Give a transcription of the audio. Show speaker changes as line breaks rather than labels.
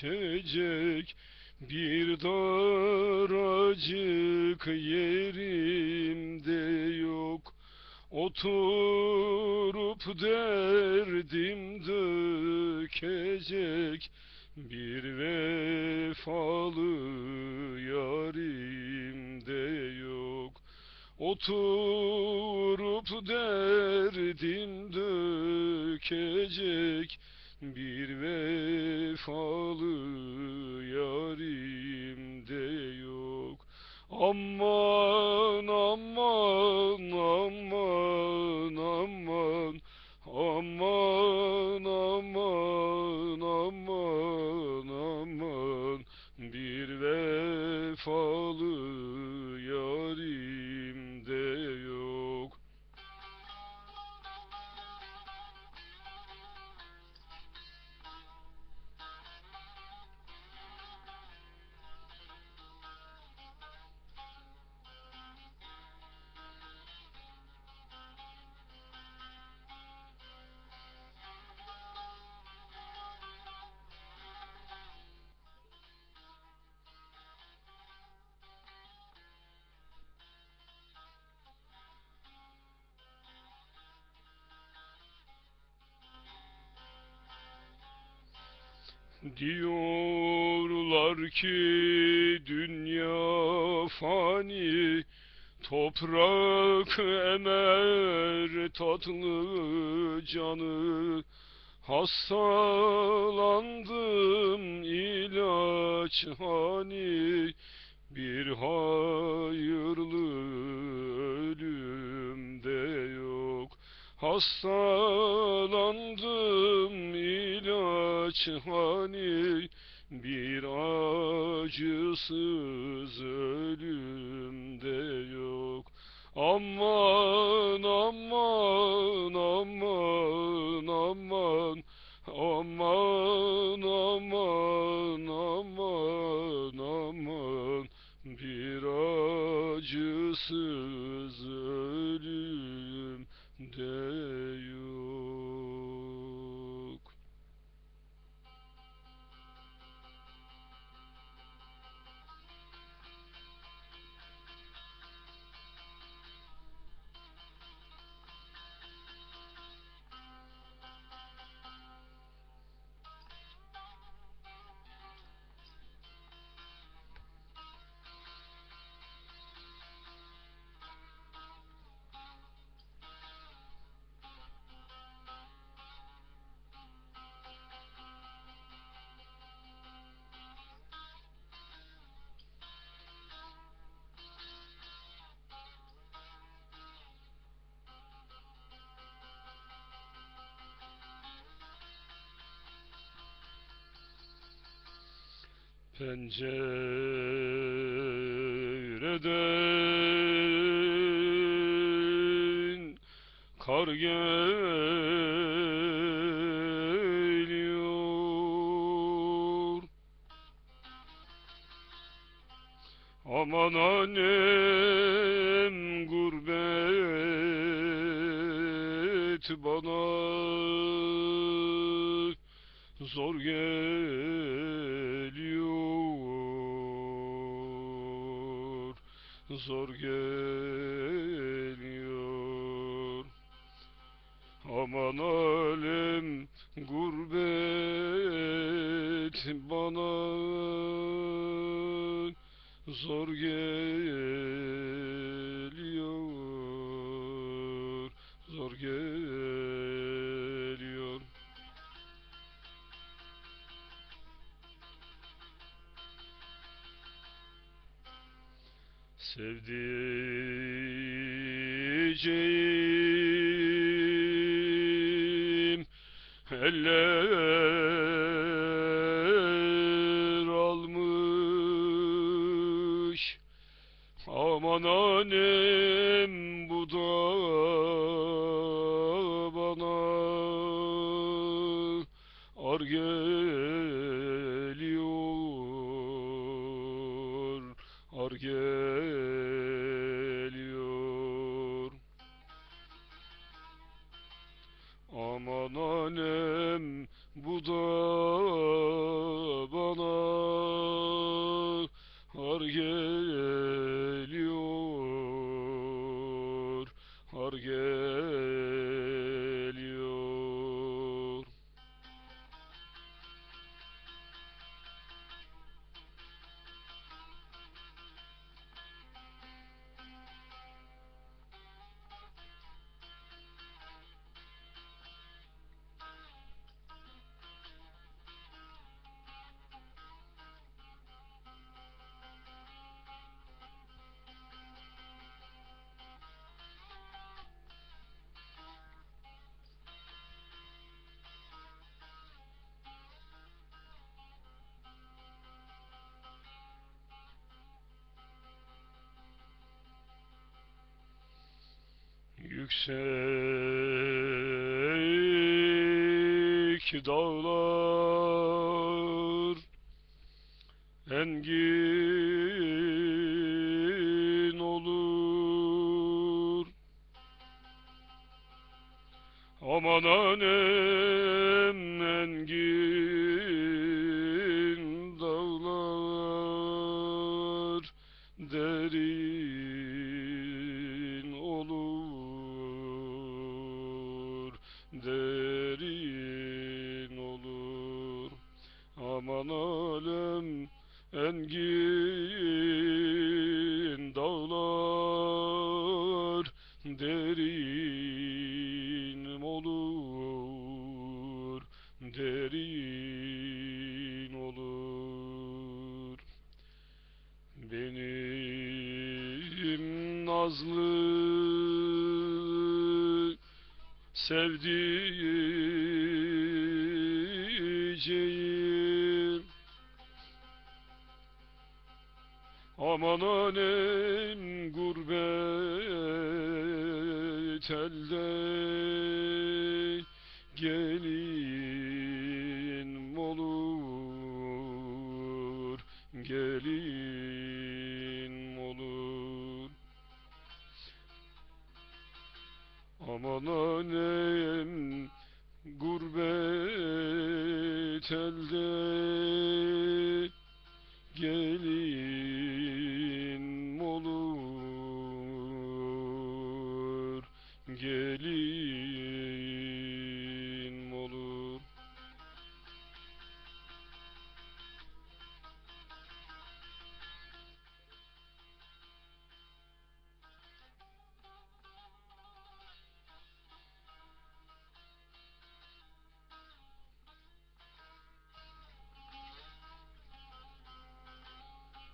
geçecek. Bir daracık yerimde yok. Oturup derdim dökecek. Bir vefalı yarimde yok. Oturup derdim dökecek bir vefalı yarimde yok. Aman Diyorlar ki dünya fani Toprak emer tatlı canı. Hastalandım ilaç hani Bir hayırlı ölüm de yok. Hastalandım ilaç hani bir acısız ölüm de yok. Aman aman aman Aman aman aman Pencereden kar geliyor. Aman annem gurbet bana zor geliyor Zor geliyor. Aman alem gurbet bana. Zor geliyor Sevdiceğim. Eller almış. Aman annem bu da bana ar geliyor Ar geliyor yüksek dağlar engin olur. Aman annem engin derin olur. Aman alem engin dağlar. Derin olur. Derin olur. Benim nazlı sevdiceğim. Aman annem gurbet elde gelin olur gelin Aman annem gurbet elde. Gelin olur gelin